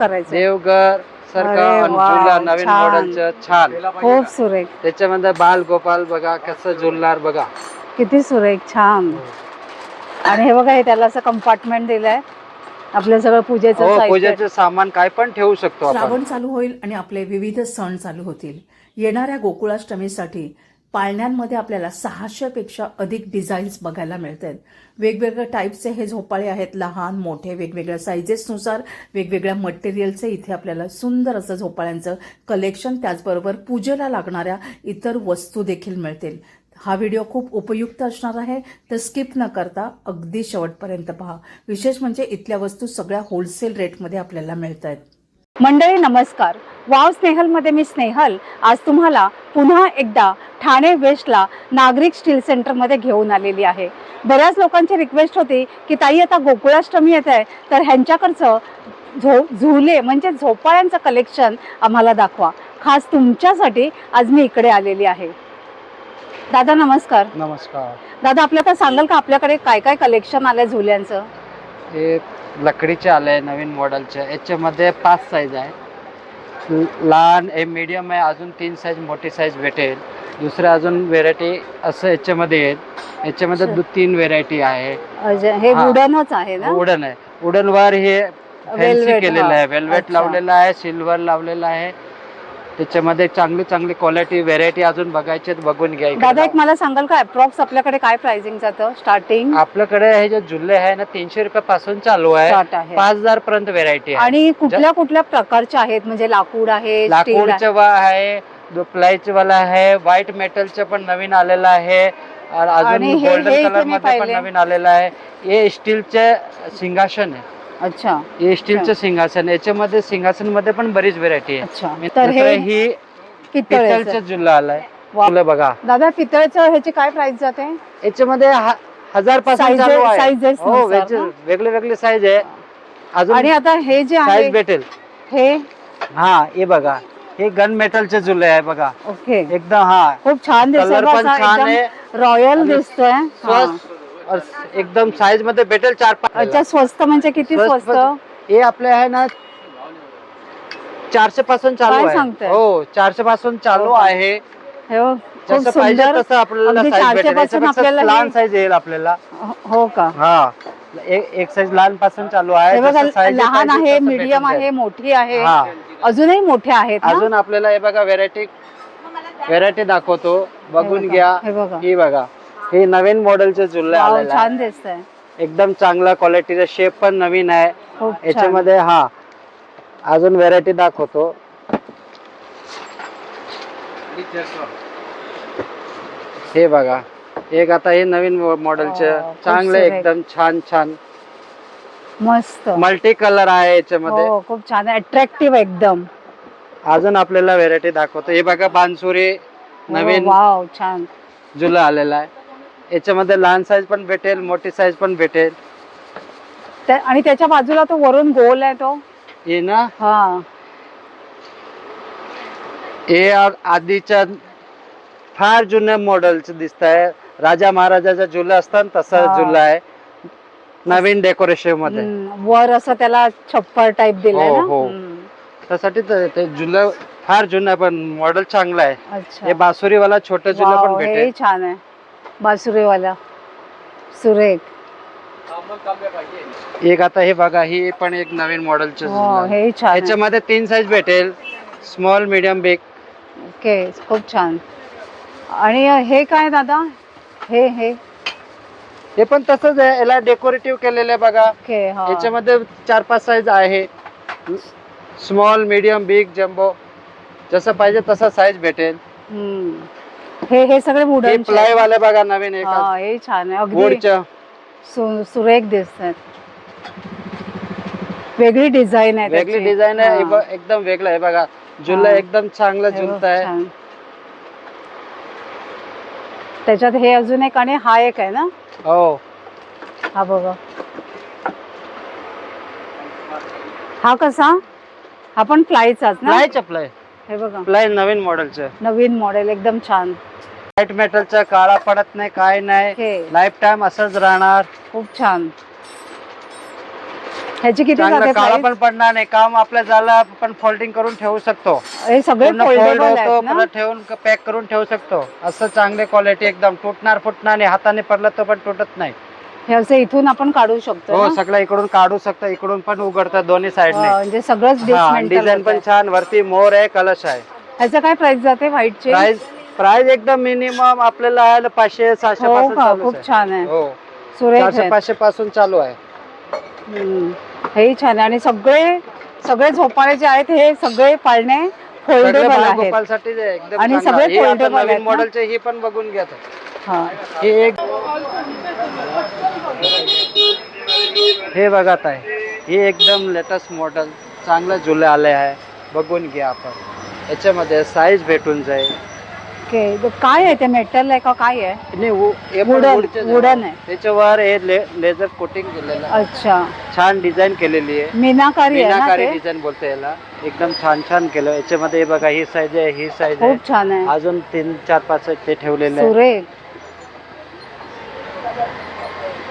करायचं. देवघर सारखा अरे आणि वा, झुला नवीन छान. मॉडेलचं छान. खूप सुरेख. त्याच्यामध्ये बाल गोपाल बघा कसं झुलणार बघा. किती सुरेख छान. आणि हे बघा हे त्याला असं कंपार्टमेंट दिलंय. आपलं सगळं पूजेचं हो साहित्य. पूजेचं सामान काय पण ठेवू शकतो आपण. श्रावण चालू होईल आणि आपले विविध सण चालू होतील. येणाऱ्या गोकुळाष्टमीसाठी पाळण्यांमध्ये आपल्याला सहाशेपेक्षा अधिक डिझाईन्स बघायला मिळतात. वेगवेगळ्या टाईपचे हे झोपाळे आहेत. लहान मोठे वेगवेगळ्या सायझेसनुसार वेगवेगळ्या मटेरियलचे इथे आपल्याला सुंदर असं झोपाळ्यांचं कलेक्शन त्याचबरोबर पूजेला लागणाऱ्या इतर वस्तू देखील मिळतील. हा व्हिडिओ खूप उपयुक्त असणार आहे. तर स्किप न करता अगदी शेवटपर्यंत पहा. विशेष म्हणजे इथल्या वस्तू सगळ्या होलसेल रेटमध्ये आपल्याला मिळत आहेत मंडळी नमस्कार. वाव स्नेहलमध्ये मी स्नेहल. आज तुम्हाला पुन्हा एकदा ठाणे वेस्टला नागरिक स्टील सेंटरमध्ये घेऊन आलेली आहे. बऱ्याच लोकांची रिक्वेस्ट होती की ताई आता गोकुळाष्टमी येत आहे तर ह्यांच्याकडचं झो झुले म्हणजे झोपाळ्यांचं कलेक्शन आम्हाला दाखवा. खास तुमच्यासाठी आज मी इकडे आलेली आहे. दादा नमस्कार. नमस्कार. दादा आपल्याला सांगाल का आपल्याकडे काय काय कलेक्शन आलंय झुल्यांचं? हे लकडीचे आले नवीन मॉडेलचे याच्यामध्ये पाच साईज आहे. लहान हे मीडियम आहे अजून तीन साईज मोठी साईज भेटेल. दुसरं अजून व्हेरायटी असं याच्यामध्ये आहेत याच्यामध्ये. दु तीन व्हेरायटी आहे. हे. वुडनच आहे ना? वुडन आहे. वुडन वर हे फॅन्सी केलेलं. आहे. वेल्वेट. लावलेलं आहे सिल्वर लावलेलं आहे. त्याच्यामध्ये चांगली चांगली क्वालिटी व्हेरायटी अजून बघायचे बघून दादा एक. मला सांगाल का अप्रॉक्स आपल्याकडे काय प्राइसिंग जातं स्टार्टिंग आपल्याकडे हे जे जुल्ले आहे ना तीनशे रुपये पासून चालू आहे. स्टार्ट आहे. पाच हजार पर्यंत व्हेरायटी आहे. आणि कुठल्या कुठल्या प्रकारचे आहेत? म्हणजे लाकूड आहे स्टील लाकूडचं वा आहे प्लायचं वाला आहे व्हाईट मेटलचं पण नवीन आलेलं आहे. आणि अजून हे- गोल्डन कलरमध्ये पण पाहिले? नवीन आलेलं आहे. हे स्टीलचे सिंहासन आहे. अच्छा. हे स्टीलचं सिंहासन याच्यामध्ये सिंहासनमध्ये पण बरीच व्हेरायटी आहे. तर हे ही पितळेचं. जुल्ला आलाय. फुलं बघा. दादा पितळेचं ह्याची काय प्राइस जाते? याच्यामध्ये ह- हजारपासून हो वेगळे? वेगळे साईज आहे. अजून आणि आता हे जे आहे साईज भेटेल. हे? हा हे बघा. हे गन मेटलचे जुले आहे बघा. ओके. एकदम हा. खूप छान दिसतोय रॉयल दिसतोय. और एकदम साईजमध्ये भेटेल चार पाच अच्छा स्वस्त म्हणजे किती स्वस्त स्वस्त? हे आपले आहे ना चारशे पासून चालू आहे? हो चारशे पासून चालू हो? आहे. हे बघ, खूप जसं पाहिजे सुंदर. तसं आपल्याला अगदी साईज 400 भेटेल. पासून याच्यापेक्षा आपल्याला लहान हे- साईज येईल आपल्याला. हो का? हा. एक साईज लहानपासून चालू आहे. लहान आहे मीडियम आहे मोठी आहे अजूनही मोठे आहेत? अजून आपल्याला हे बघा व्हेरायटी व्हेरायटी दाखवतो. बघून बघा, घ्या. हे बघा. ही नवीन मॉडेलचे जुल्ले वाव, आलेले आहे. छान दिसतंय. एकदम चांगला क्वालिटीचा शेप पण नवीन आहे. खूप छान. याच्यामध्ये हा अजून व्हेरायटी दाखवतो. हे बघा एक आता हे नवीन मॉडेलचे खूप चांगलं सुरेख. एकदम छान छान. मस्त. मल्टी कलर आहे याच्यामध्ये. हो खूप छान. अट्रॅक्टिव्ह एकदम. अजून आपल्याला व्हेरायटी दाखवतो. हे बघा बांसुरी नवीन हो, वाव छान. जुला आलेला आहे. याच्यामध्ये लहान साईज पण भेटेल मोठी साईज पण भेटेल. त्या- आणि त्याच्या बाजूला तो वरून गोल आहे तो. हे ना? हा. हे आ- आधीच्या फार जुन्या मॉडेलचं दिसत आहे राजा महाराजाचा जुला असतात तसा हा. जुला आहे. नवीन डेकोरेशनमध्ये. हम्म, वर असं त्याला छप्पर टाईप दिलंय हो, ना? हो. हम्म, त्यासाठी ते ते जुला फार जुना पण मॉडेल चांगला आहे. अच्छा. हे बासुरीवाला छोटं जुला पण हे भेटेल. छान आहे. बासुरीवाला सुरेख. एक आता हे बघा ही पण एक नवीन मॉडेलचे हो हे छान आहे. याच्यामध्ये तीन साईज भेटेल. स्मॉल मीडियम बिग ओके खूप छान. आणि हे काय दादा? हे हे. हे पण तसंच आहे. याला डेकोरेटिव्ह केलेलं आहे बघा. ओके हा. याच्यामध्ये चार पाच साईज आहे. स्मॉल मीडियम बिग जम्बो जसं पाहिजे तसा साईज भेटेल. हम्म. हे हे सगळे वुडन प्लाय वाले बघा नवीन एक. हा हे छान आहे. अगदी वूडच्या सु- सुरेख दिसतात. वेगळी डिझाईन आहे वेगळी त्याची. डिझाईन आहे. हे. हा. एकदम वेगळं आहे बघा. जुला हा. एकदम चांगला हे बघ, जुलता आहे. छान. त्याच्यात हे अजून एक आणि हा एक आहे ना? हो. हा बघा. हा कसा? हा पण प्लायचाच ना? प्लाय चपलाय हे बघा. प्लाय नवीन मॉडेलचं. नवीन मॉडेल एकदम छान. लाइट मेटलचा काळा पडत नाही काय नाही. हे. लाईफ टाइम असंच राहणार. खूप छान. ह्याची किती चांगलं जाते काळा price? पण पडणार नाही. काम आपल्या झालं आपण फोल्डिंग करून ठेवू शकतो. हे सगळे पूर्ण फोल्ड फोल्डेबल होतो आहेत ना? परत ठेवून पॅक करून ठेवू शकतो. असं चांगले क्वालिटी एकदम तुटणार फुटणार नाही. हाताने पडलं तर पण तुटत नाही. हे असं इथून आपण काढू शकतो हो ना? सगळं इकडून काढू शकतो इकडून पण उघडतात दोन्ही वा, साईडने म्हणजे सगळंच डिझाईन पण. छान वरती मोर आहे कलश आहे. ह्याचं काय प्राइस जाते व्हाईटचे प्राइस प्राइस एकदम मिनिमम आपल्याला आहे पाचशे सहाशे हो पासून का चालू खूप आहे. छान आहे. हो. सुरेख चारशे आहे पाचशे पासून चालू आहे. हम्म. हेही छान आहे. आणि सगळे सगळे झोपाळे जे आहेत हे सगळे पाळणे सगळे फोल्डेबल आहेत. एकदम आणि चांगलं. सगळे हे foldable आहेत नवीन ना? मॉडेलचे ही पण बघून घ्या हा हे एक हे बघा ताई हे एकदम लेटेस्ट मॉडेल चांगलं जुले आले आहे बघून घ्या आपण. याच्यामध्ये साईज भेटून जाईल. ओके ते काय आहे ते मेटल आहे का काय आहे? आणि वो- हे पण Wooden- woodचेच आहे. wooden आहे. त्याच्यावर हे ले- लेझर कोटिंग केलेलं आहे. अच्छा. छान डिझाईन केलेली आहे. मीनाकारी आहे ना मीनाकारी ते? डिझाईन बोलतो याला. एकदम छान छान केलं. याच्यामध्ये हे बघा ही साईज आहे ही साईज आहे. खूप छान आहे. अजून तीन चार पाच आहेत ते ठेवलेले आहे सुरेख.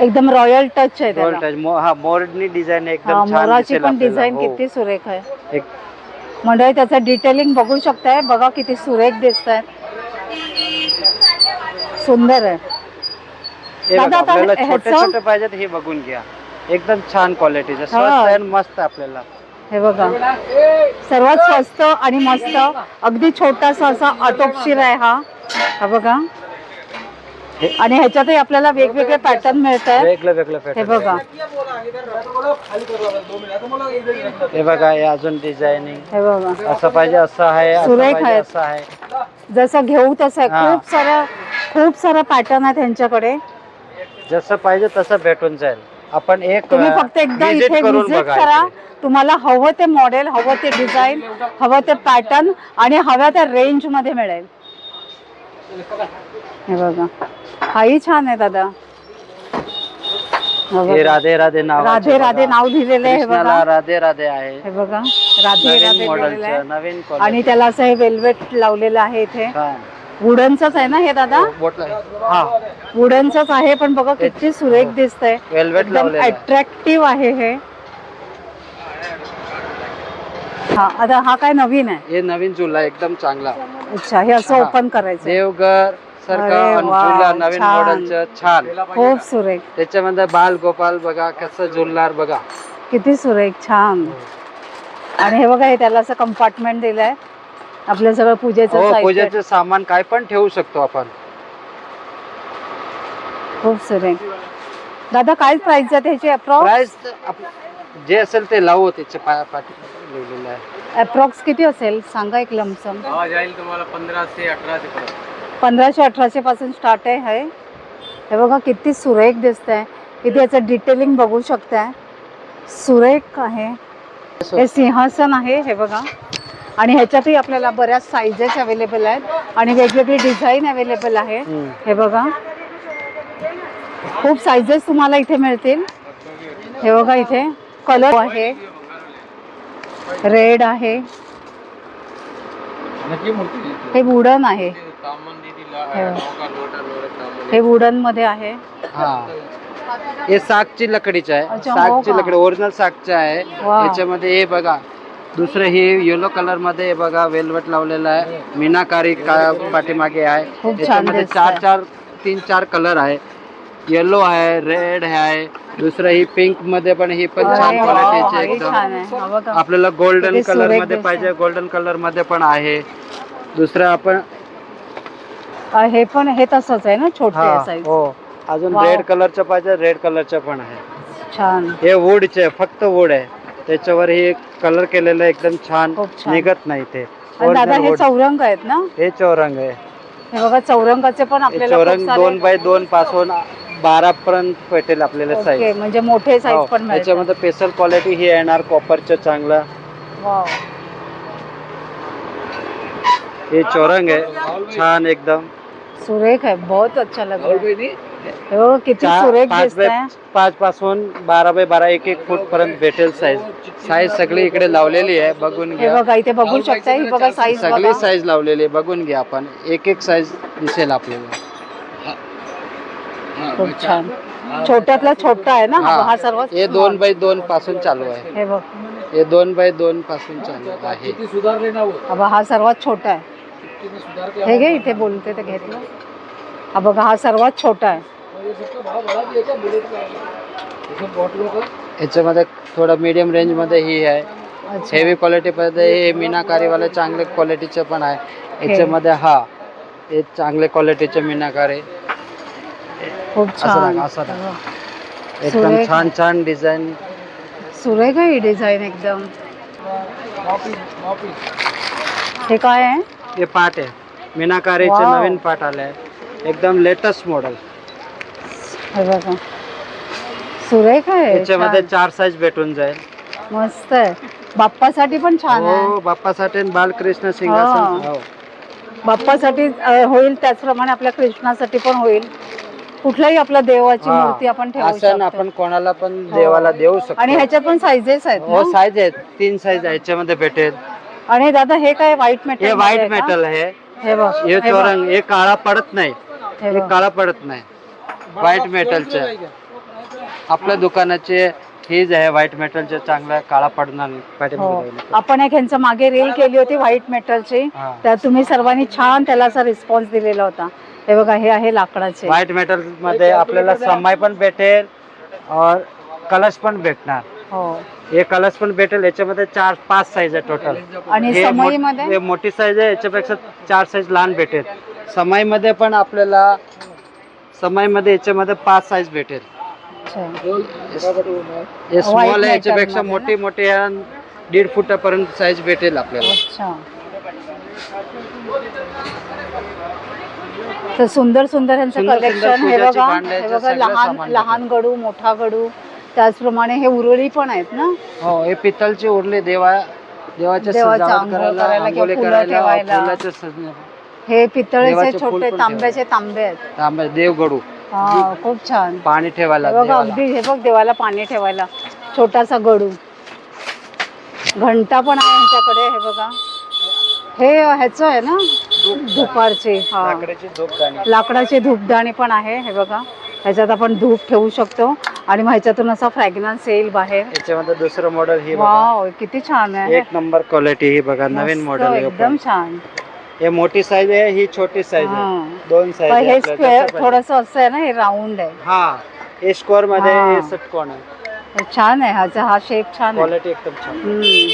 एकदम रॉयल टच आहे त्याला. touch. मो- हा मोरनी डिझाईन हा, एकदम छान मोराची दिसेल पण आपल्याला. डिझाईन हो. किती सुरेख आहे. एक मंडळी त्याचं डिटेलिंग बघू शकताय. बघा किती सुरेख दिसत आहेत सुंदर आहे. हे दादा, बघा, आता आपल्याला छोटे ह्याचं- छोटे पाहिजेत हे बघून घ्या. एकदम छान क्वालिटीचं स्वस्त. आहे आणि मस्त आहे आपल्याला. हे बघा. सर्वात स्वस्त आणि मस्त. अगदी छोटासा असा आटोपशीर आहे हा. हा बघा. आणि ह्याच्यातही आपल्याला वेगवेगळे पॅटर्न मिळत आहेत वेगळं वेगळं हे pattern बघा आहे. हे बघा हे अजून डिझायनिंग हे बघा असं पाहिजे असं आहे असं सुरेख पाहिजे आहेत. असं आहे जसं घेऊ तसं आहे हा. खूप सारं खूप सारं पॅटर्न आहे त्यांच्याकडे जसं पाहिजे तसं भेटून जाईल आपण एक तुम्ही फक्त एकदा visit इथे करून विजिट बघा करा इथे. तुम्हाला हवं ते मॉडेल हवं ते डिझाईन हवं ते पॅटर्न आणि हव्या त्या रेंजमध्ये मिळेल हे बघा. हाही छान आहे दादा. हे हे. राधे राधे नाव राधे राधे नाव लिहिलेलं आहे हे बघा. राधे राधे आहे. हे बघा. राधे नवीन राधे मॉडेलचं आहे. नवीन आणि. त्याला असं हे वेल्वेट लावलेलं आहे इथे. छान. वुडनच आहे ना हे दादा? बोटला हा. वुडनच आहे पण बघा किती सुरेख दिसतंय. वेल्वेट एकदम लावलेलं आहे. अट्रॅक्टिव्ह आहे हे. हा आता हा काय नवीन आहे? हे नवीन झुला एकदम चांगला. अच्छा हे असं हा. ओपन करायचं देवघर अरे आणि वा, झुला नवीन छान. मॉडेलचं छान. खूप सुरेख. त्याच्यामध्ये बाल गोपाल बघा कसं झुलणार बघा. किती सुरेख छान. आणि हे बघा हे त्याला असं कंपार्टमेंट दिलंय. आपलं सगळं पूजेचं हो साहित्य. पूजेचं सामान काय पण ठेवू शकतो आपण. खूप सुरेख. दादा काय प्राइस जाते ह्याची अप्रॉक्स प्राइस जे असेल ते लावू त्याच्या पाया पाठी लिहिलेलं आहे. अप्रॉक्स किती असेल? सांगा एक लमसम जाईल तुम्हाला पंधराशे अठराशे पर्यंत. पंधराशे अठराशे पासून स्टार्ट आहे हे हे बघा किती सुरेख दिसत आहे किती याचं डिटेलिंग बघू शकताय. सुरेख आहे. हे सिंहासन आहे हे बघा. आणि ह्याच्यातही आपल्याला बऱ्याच साईजेस अवेलेबल आहेत आणि वेगवेगळी डिझाईन अवेलेबल आहे. हे बघा. खूप साईजेस तुम्हाला इथे मिळतील. हे बघा इथे. कलर आहे. रेड आहे. हे वुडन आहे. हे वुडनमध्ये आहे. हा. हे सागची लकडीचं आहे. अच्छा, हो सागची का? लकडी ओरिजिनल सागचं आहे. वा. याच्यामध्ये हे बघा दुसरं हे येलो कलरमध्ये हे बघा वेलवेट लावलेलं आहे. मीनाकारी का पाठीमागे आहे. खूप छान याच्यामध्ये दिसतंय. चार चार तीन चार कलर आहे. येलो आहे रेड आहे. दुसरं ही पिंकमध्ये पण ही पण छान वा, क्वालिटीचे एकदम छान आहे. हा बघा. आपल्याला गोल्डन किती कलर सुरेखमध्ये दिसतंय. पाहिजे गोल्डन कलरमध्ये पण आहे. दुसरं आपण अ, हे पण हे तसंच आहे ना छोटे हा, साईज हो. अजून. रेड कलरचं पाहिजे रेड कलरचं पण आहे. छान. हे वूडचे फक्त वूड आहे. त्याच्यावर हे कलर केलेलं आहे, एकदम छान खूप छान. निघत नाही ते. आणि दादा Original हे wood. चौरंग आहेत ना? हे चौरंग आहे. हे बघा चौरंगाचे पण हे आपल्याला खूप चौरंग सारे- दोन बाय दोन पासून बारा पर्यंत भेटेल आपल्याला ओके साईज म्हणजे मोठे साईज पण मिळतात. त्याच्यामध्ये स्पेशल क्वालिटी ही येणार कॉपरचं चांगलं. वाव. हे चौरंग आहे. छान एकदम. सुरेख आहे बहुत अच्छा लग रहा है। हे बघा सुरेख दिसत बाय पाच पासून बारा बाय बारा एक एक फूट पर्यंत भेटेल साईज साईज सगळी इकडे लावलेली आहे बघून हे घ्या बघा इथे बघू शकता ही बघा साईज सगळी बघा साईज लावलेली आहे बघून घ्या आपण एक एक साईज दिसेल आपल्याला खूप छान छोट्यातला छोटा आहे ना हा। हा सर्वात हे दोन बाय दोन पासून चालू आहे। हे बघ। हे दोन बाय दोन पासून चालू आहे। हा बघ, हा सर्वात छोटा आहे हे इथे बोलते ते घेतलं. हा बघा हा सर्वात छोटा आहे. याच्यामध्ये थोडं मीडियम रेंज मध्ये ही आहे. अच्छा. हेवी क्वालिटी मध्ये हे मीनाकारीवाले चांगले क्वालिटीचे पण आहे. याच्यामध्ये हा हे चांगले क्वालिटीचे मीनाकारी. खूप छान. हे. एकदम छान छान डिझाईन सुरेख आहे ही डिझाईन एकदम हे काय आहे? हे। पाट आहे मीनाकारीचे Wow. नवीन पाट आले आहे एकदम लेटेस्ट मॉडेल हे बघा. सुरेख आहे. याच्यामध्ये छान. चार साईज भेटून जाईल. मस्त आहे. बाप्पासाठी पण छान आहे. हो बाप्पासाठी आणि बालकृष्ण सिंहासन हा. हो. बाप्पासाठी अ, होईल त्याचप्रमाणे आपल्या कृष्णासाठी पण होईल. कुठल्याही आपल्या देवाची हा. मूर्ती आपण ठेवू शकतो. आपण कोणाला पण हो. देवाला देऊ शकतो. आणि ह्याच्यात पण साईजेस आहेत हो ना? साईज आहेत. तीन साईज आहे. याच्यामध्ये भेटेल. आणि दादा हे काय व्हाईट मेटल हे व्हाईट मेटल आहे हे बघ हे चौरंग काळा पडत नाही. हे. काळा पडत नाही. व्हाईट मेटलचे आपल्या दुकानाचे हीच आहे व्हाईट मेटलचे चांगला काळा पडणार नाही. हो. आपण एक ह्यांचं मागे रील केली होती व्हाईट मेटलची. त्यात तुम्ही सर्वांनी छान त्याला असा रिस्पॉन्स दिलेला होता. हे बघा हे आहे लाकडाचे. व्हाईट मेटलमध्ये आपल्याला समाई पण भेटेल और कलश पण भेटणार. हो. हे कलश पण भेटेल याच्यामध्ये चार पाच साईज आहे टोटल आणि हे मोठ- समईमध्ये? हे मोठी साईज आहे याच्यापेक्षा चार साईज लहान भेटेल. समाईमध्ये पण आपल्याला समाईमध्ये याच्यामध्ये पाच साईज भेटेल. अच्छा. हे White स्मॉल आहे याच्यापेक्षा मध्ये मोठी मोठी आहे दीड फुटापर्यंत साईज भेटेल आपल्याला. अच्छा. तर सुंदर सुंदर यांचं सुंदर सुंदर कलेक्शन हे पूजाची बघा. हे बघा सगळं लहान सामान लहान गडू मोठा गडू. त्याचप्रमाणे हे उरळी पण आहेत ना? हो हे पितलची उरली देवा देवाच्या देवाचं सजावट आंघोळ करायला करायला किंवा आंघोळी फुलं करायला ठेवायला. फुलाचे सजणे हे पितळेचे देवाचे फूल छोटे पण तांब्याचे तांबे आहेत. तांबे देवगडू. हा खूप छान. पाणी ठेवायला हे बघा देवाला. अगदी हे बघ देवाला पाणी ठेवायला. छोटासा गडू. घंटा पण आहे यांच्याकडे हे बघा. हे ह्याचं आहे ना? दुपारचे हा. लाकडाची धूपदाणी पण आहे हे बघा. ह्याच्यात आपण धूप ठेवू शकतो. आणि मग ह्याच्यातून असा फ्रॅग्रन्स येईल बाहेर. याच्यामध्ये दुसरं मॉडेल ही बघा. वाव किती छान आहे. एक नंबर क्वालिटी ही बघा नवीन मस्त, मॉडेल एकदम छान. हे मोठी साईज आहे ही छोटी साईज आहे. हा. दोन साईज पण हे स्क्वेअर थोडस असं आहे ना हे राऊंड आहे. हा. हे स्क्वेअरमध्ये हा. हे. षटकोन आहे. हे छान आहे ह्याचा हा शेप छान आहे. क्वालिटी एकदम छान. हम्म.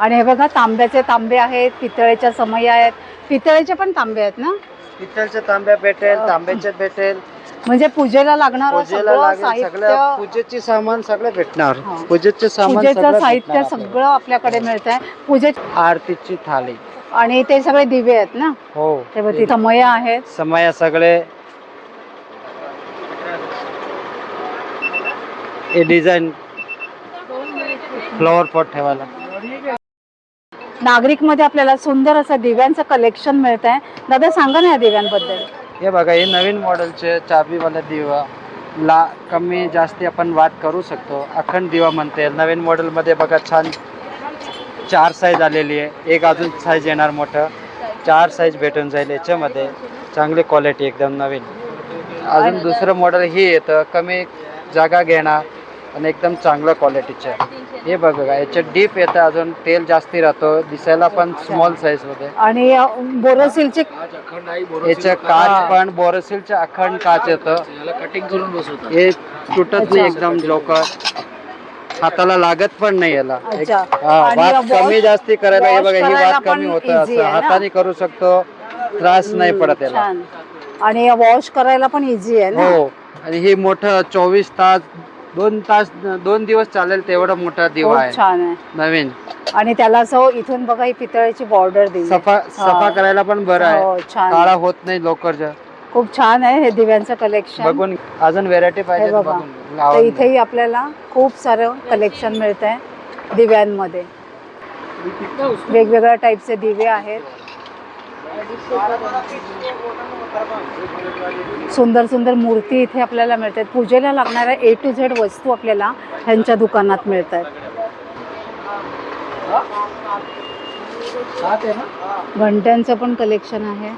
आणि हे बघा तांब्याचे तांबे आहेत पितळेच्या समई आहेत. पितळेचे पण तांबे आहेत ना? पितळचे तांब्या भेटेल तांब्याचे भेटेल. म्हणजे पूजेला लागणार पूजेला लागेल साहित्य पूजेचे सामान सगळे भेटणार. हा. पूजेचे सामान पूजेचं सगळं साहित्य भेटणार. सगळं आपल्याकडे मिळत आहे पूजे आरतीची थाली आणि ते सगळे दिवे आहेत ना? हो. ते बघ समय आहेत. समय सगळे. हे डिझाईन फ्लॉवर पॉट ठेवायला. नागरिकमध्ये आपल्याला सुंदर असं दिव्यांचं कलेक्शन मिळत आहे दादा सांगा ना या दिव्यांबद्दल. हे बघा हे नवीन मॉडेलचे चाबीवाला दिवा ला कमी जास्ती आपण वाद करू शकतो. अखंड दिवा म्हणते. नवीन मॉडेलमध्ये बघा छान चार साईज आलेली आहे. एक अजून साईज येणार मोठं. चार साईज भेटून जाईल याच्यामध्ये. चांगली क्वालिटी एकदम नवीन. अजून दुसरं मॉडेल हे येतं. कमी जागा घेणार. आणि एकदम चांगलं क्वालिटीचं हे बघा याच्यात डीप येतं अजून तेल जास्ती राहतो दिसायला पण स्मॉल साईजमध्ये आणि अ, बोरोसिलचे याचं काच पण बोरोसिलचं अखंड काच येतं. कटिंग करून बसवतात. हे तुटत नाही एकदम लवकर. हाताला लागत पण नाही याला. आणि wash- कमी जास्ती करायला हे बघा ही वात कमी होतं असं? हाताने करू शकतो त्रास नाही पडत याला. आणि वॉश करायला पण इझी आहे ना? हो. आणि हे मोठं चोवीस तास दोन तास दोन दिवस चालेल तेवढा मोठा दिवा खूप आहे. छान आहे. नवीन. आणि त्याला असं इथून बघा ही पितळेची बॉर्डर दिली. सफा सफा करायला पण बरं आहे. हो छान काळा होत नाही लवकर खूप छान आहे हे दिव्यांचं कलेक्शन बघून अजून व्हेरायटी पाहिजे तर बघा. बघून तर. इथेही आपल्याला खूप सारं कलेक्शन मिळत आहे दिव्यांमध्ये वेगवेगळ्या टाईपचे दिवे आहेत. सुंदर सुंदर मूर्ती इथे आपल्याला मिळतात. पूजेला लागणाऱ्या ए टू झेड वस्तू आपल्याला ह्यांच्या दुकानात मिळत आहेत घंट्यांचं पण कलेक्शन आहे.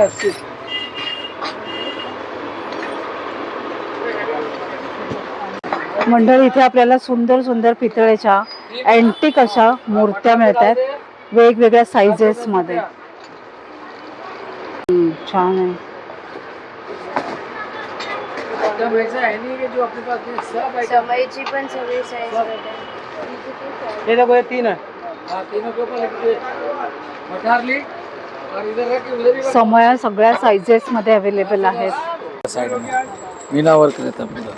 छत्तीस मंडळी इथे आपल्याला सुंदर सुंदर पितळेच्या अँटिक अशा मूर्त्या मिळत आहेत वेगवेगळ्या साईजेस मध्ये. छान आहे. है समईची पण सगळी ये देखो ये तीन है हाँ, ही समया सगळ्या साईजेस मध्ये अवेलेबल आहेत. में रहता है पूरा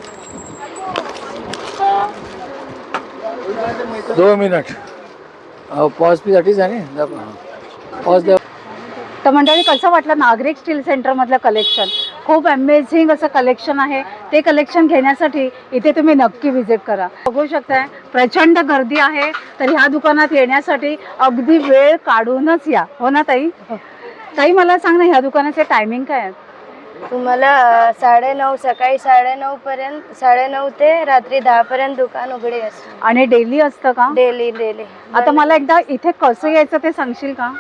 दो मिनट. पॉज पी साठी आहे पॉज तर मंडळी कसं वाटलं नागरिक स्टील सेंटरमधलं कलेक्शन खूप अमेझिंग असं कलेक्शन आहे. ते कलेक्शन घेण्यासाठी इथे तुम्ही नक्की व्हिजिट करा. बघू शकताय प्रचंड गर्दी आहे. तर ह्या दुकानात येण्यासाठी अगदी वेळ काढूनच या. हो ना ताई? ताई मला सांग ना ह्या दुकानाचे टायमिंग काय आहेत तुम्हाला अं, साडेनऊ सकाळी साडेनऊ पर्यंत साडेनऊ ते रात्री दहा पर्यंत दुकान उघडे असते आणि डेली असतं का? Daily daily. आता मला एकदा इथे कसं यायचं ते सांगशील का?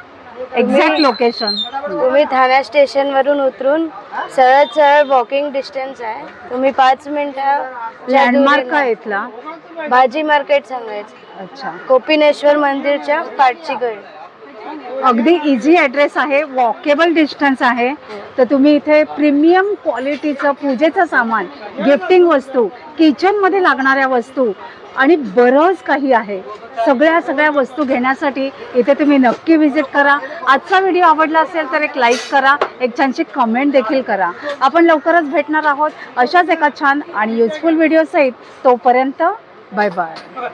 एक्झॅक्ट लोकेशन तुम्ही ठाण्या स्टेशन वरून उतरून सरळ सरळ वॉकिंग डिस्टन्स आहे. तुम्ही पाच मिनिटं लँडमार्क काय इथला. भाजी मार्केट सांगायचं. अच्छा. कोपिनेश्वर मंदिरच्या पाठची गळी अगदी इझी ॲड्रेस आहे वॉकेबल डिस्टन्स आहे. तर तुम्ही इथे प्रीमियम क्वालिटीचं पूजेचं सामान गिफ्टिंग वस्तू किचनमध्ये लागणाऱ्या वस्तू आणि बरंच काही आहे. सगळ्या सगळ्या वस्तू घेण्यासाठी इथे तुम्ही नक्की व्हिजिट करा. आजचा व्हिडिओ आवडला असेल तर एक लाईक करा एक छानशी कमेंट देखील करा. आपण लवकरच भेटणार आहोत अशाच एका छान आणि युजफुल व्हिडिओसहित तोपर्यंत बाय बाय